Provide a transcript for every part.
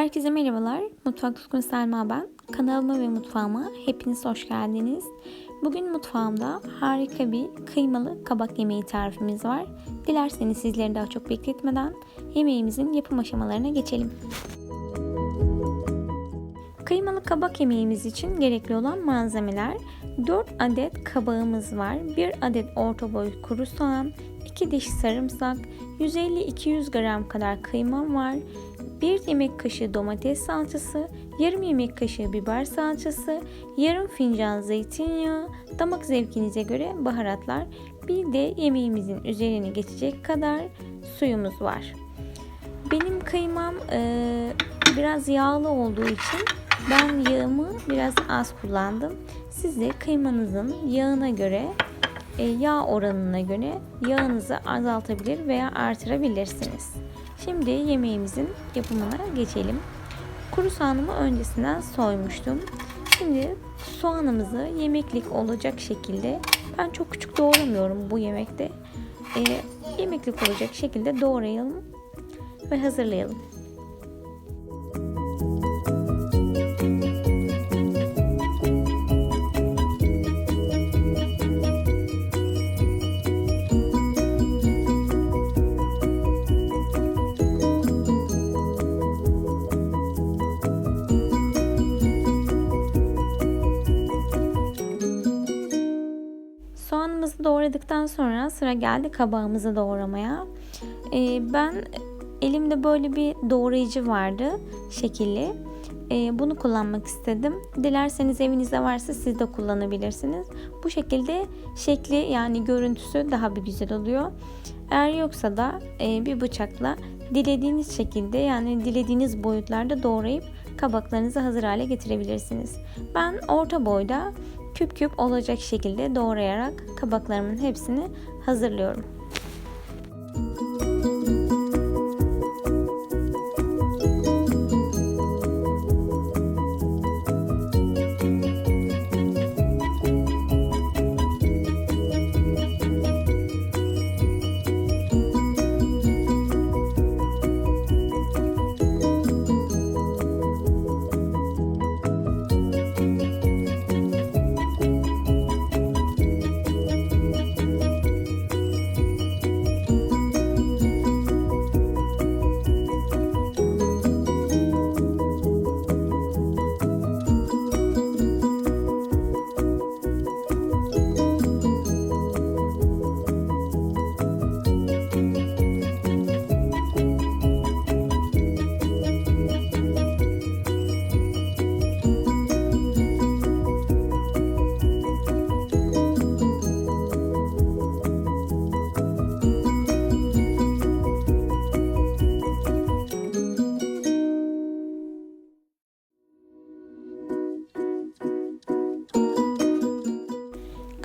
Herkese merhabalar. Mutfak Tutkun Selma ben. Kanalıma ve mutfağıma hepiniz hoş geldiniz. Bugün mutfağımda harika bir kıymalı kabak yemeği tarifimiz var. Dilerseniz sizleri daha çok bekletmeden yemeğimizin yapım aşamalarına geçelim. Kıymalı kabak yemeğimiz için gerekli olan malzemeler 4 adet kabağımız var, 1 adet orta boy kuru soğan, 2 diş sarımsak, 150-200 gram kadar kıymam var, 1 yemek kaşığı domates salçası, yarım yemek kaşığı biber salçası, yarım fincan zeytinyağı, damak zevkinize göre baharatlar, bir de yemeğimizin üzerine geçecek kadar suyumuz var. Benim kıymam e, biraz yağlı olduğu için ben yağımı biraz az kullandım. Siz de kıymanızın yağına göre e, yağ oranına göre yağınızı azaltabilir veya artırabilirsiniz. Şimdi yemeğimizin yapımına geçelim. Kuru soğanımı öncesinden soymuştum. Şimdi soğanımızı yemeklik olacak şekilde ben çok küçük doğramıyorum bu yemekte. E, yemeklik olacak şekilde doğrayalım ve hazırlayalım. Soğanımızı doğradıktan sonra sıra geldi kabağımızı doğramaya. Ee, ben elimde böyle bir doğrayıcı vardı şekilli. Ee, bunu kullanmak istedim. Dilerseniz evinizde varsa siz de kullanabilirsiniz. Bu şekilde şekli yani görüntüsü daha bir güzel oluyor. Eğer yoksa da e, bir bıçakla dilediğiniz şekilde yani dilediğiniz boyutlarda doğrayıp kabaklarınızı hazır hale getirebilirsiniz. Ben orta boyda küp küp olacak şekilde doğrayarak kabaklarımın hepsini hazırlıyorum.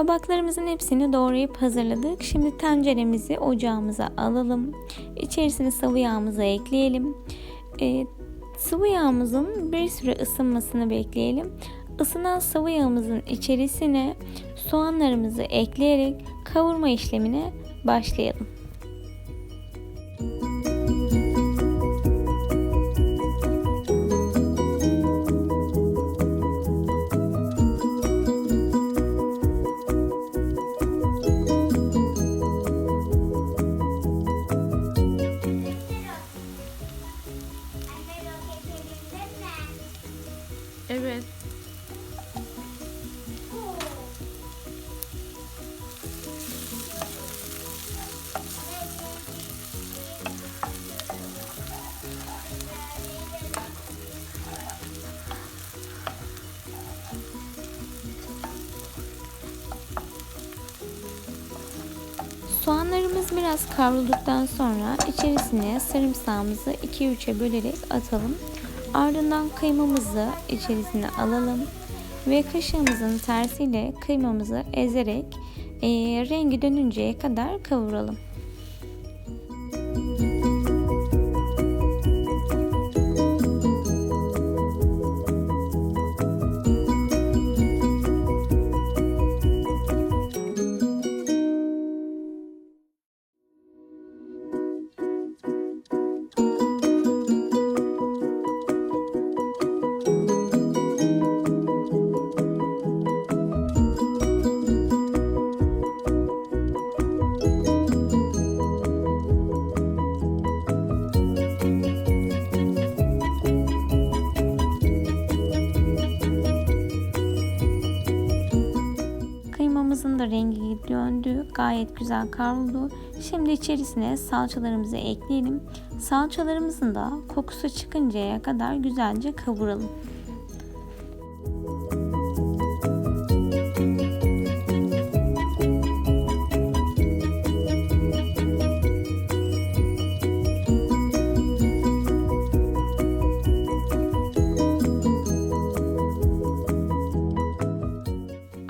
Kabaklarımızın hepsini doğrayıp hazırladık. Şimdi tenceremizi ocağımıza alalım. İçerisine sıvı yağımızı ekleyelim. Ee, sıvı yağımızın bir süre ısınmasını bekleyelim. Isınan sıvı yağımızın içerisine soğanlarımızı ekleyerek kavurma işlemine başlayalım. Soğanlarımız biraz kavrulduktan sonra içerisine sarımsağımızı 2-3'e bölerek atalım. Ardından kıymamızı içerisine alalım ve kaşığımızın tersiyle kıymamızı ezerek e, rengi dönünceye kadar kavuralım. Anda rengi döndü. Gayet güzel kavruldu. Şimdi içerisine salçalarımızı ekleyelim. Salçalarımızın da kokusu çıkıncaya kadar güzelce kavuralım.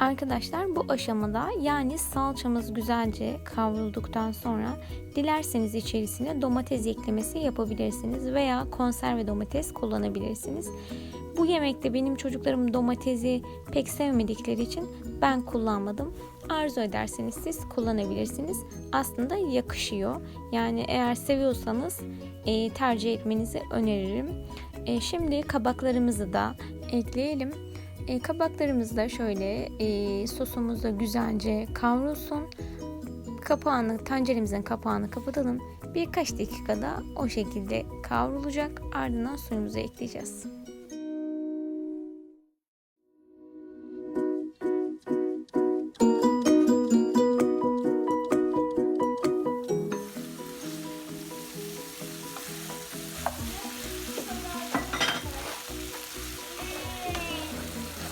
Arkadaşlar bu aşamada yani salçamız güzelce kavrulduktan sonra dilerseniz içerisine domates eklemesi yapabilirsiniz veya konserve domates kullanabilirsiniz. Bu yemekte benim çocuklarım domatesi pek sevmedikleri için ben kullanmadım. Arzu ederseniz siz kullanabilirsiniz. Aslında yakışıyor. Yani eğer seviyorsanız e, tercih etmenizi öneririm. E, şimdi kabaklarımızı da ekleyelim. E, kabaklarımızı da şöyle e, sosumuzda güzelce kavrulsun. Kapağını, tenceremizin kapağını kapatalım. Birkaç dakikada o şekilde kavrulacak. Ardından suyumuzu ekleyeceğiz.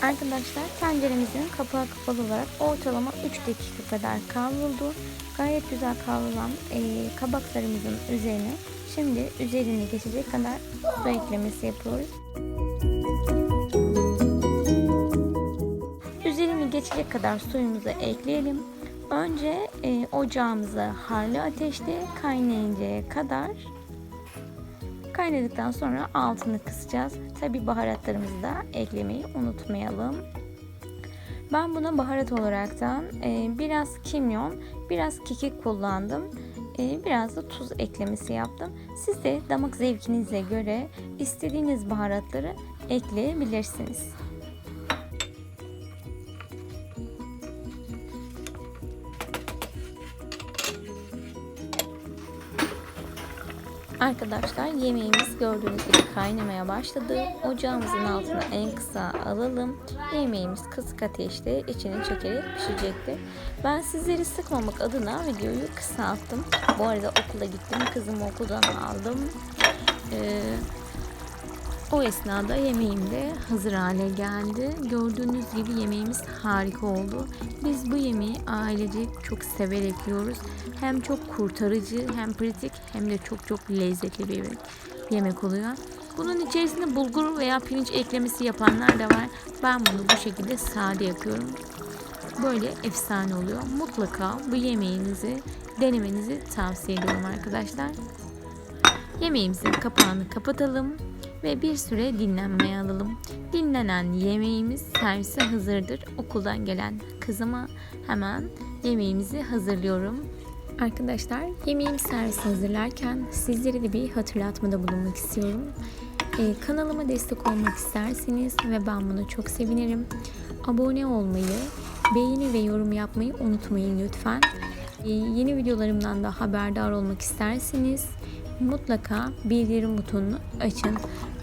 Arkadaşlar tenceremizin kapağı kapalı olarak ortalama 3 dakika kadar kavruldu. Gayet güzel kavrulan e, kabaklarımızın üzerine şimdi üzerine geçecek kadar su eklemesi yapıyoruz. Üzerine geçecek kadar suyumuzu ekleyelim. Önce e, ocağımızı harlı ateşte kaynayıncaya kadar Kaynadıktan sonra altını kısacağız. Tabi baharatlarımızı da eklemeyi unutmayalım. Ben buna baharat olaraktan e, biraz kimyon, biraz kekik kullandım. E, biraz da tuz eklemesi yaptım. Siz de damak zevkinize göre istediğiniz baharatları ekleyebilirsiniz. Arkadaşlar yemeğimiz gördüğünüz gibi kaynamaya başladı. Ocağımızın altına en kısa alalım. Yemeğimiz kısık ateşte içini çekerek pişecektir. Ben sizleri sıkmamak adına videoyu kısalttım. Bu arada okula gittim. Kızımı okuldan aldım. Ee, o esnada yemeğim de hazır hale geldi. Gördüğünüz gibi yemeğimiz harika oldu. Biz bu yemeği ailecek çok severek yiyoruz. Hem çok kurtarıcı hem pratik hem de çok çok lezzetli bir yemek oluyor. Bunun içerisinde bulgur veya pirinç eklemesi yapanlar da var. Ben bunu bu şekilde sade yapıyorum. Böyle efsane oluyor. Mutlaka bu yemeğinizi denemenizi tavsiye ediyorum arkadaşlar. Yemeğimizin kapağını kapatalım ve bir süre dinlenmeye alalım. Dinlenen yemeğimiz servise hazırdır. Okuldan gelen kızıma hemen yemeğimizi hazırlıyorum. Arkadaşlar yemeğimi servis hazırlarken sizlere de bir hatırlatmada bulunmak istiyorum. Ee, kanalıma destek olmak isterseniz ve ben bunu çok sevinirim. Abone olmayı, beğeni ve yorum yapmayı unutmayın lütfen. Ee, yeni videolarımdan da haberdar olmak isterseniz mutlaka bildirim butonunu açın.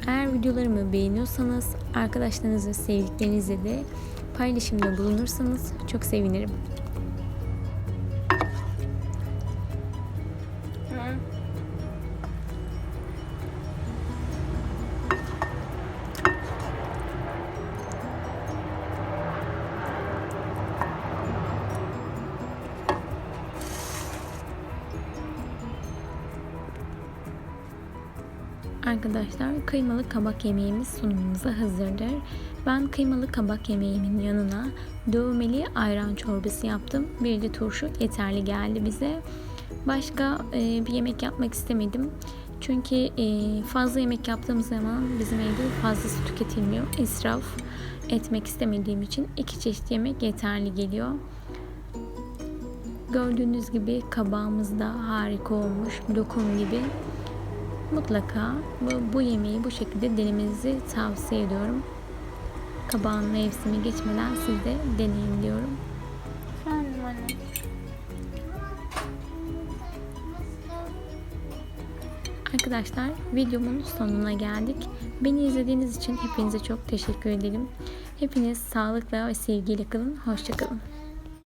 Eğer videolarımı beğeniyorsanız arkadaşlarınızla sevdiklerinizle de paylaşımda bulunursanız çok sevinirim. Arkadaşlar kıymalı kabak yemeğimiz sunumumuza hazırdır. Ben kıymalı kabak yemeğimin yanına dövmeli ayran çorbası yaptım. Bir de turşu yeterli geldi bize. Başka e, bir yemek yapmak istemedim. Çünkü e, fazla yemek yaptığımız zaman bizim evde fazla su tüketilmiyor. İsraf etmek istemediğim için iki çeşit yemek yeterli geliyor. Gördüğünüz gibi kabağımız da harika olmuş. Lokum gibi. Mutlaka bu, bu yemeği bu şekilde denemenizi tavsiye ediyorum. Kabağın mevsimi geçmeden siz de deneyin diyorum. Efendim anne. Arkadaşlar videomun sonuna geldik. Beni izlediğiniz için hepinize çok teşekkür ederim. Hepiniz sağlıkla ve sevgiyle kalın. Hoşçakalın.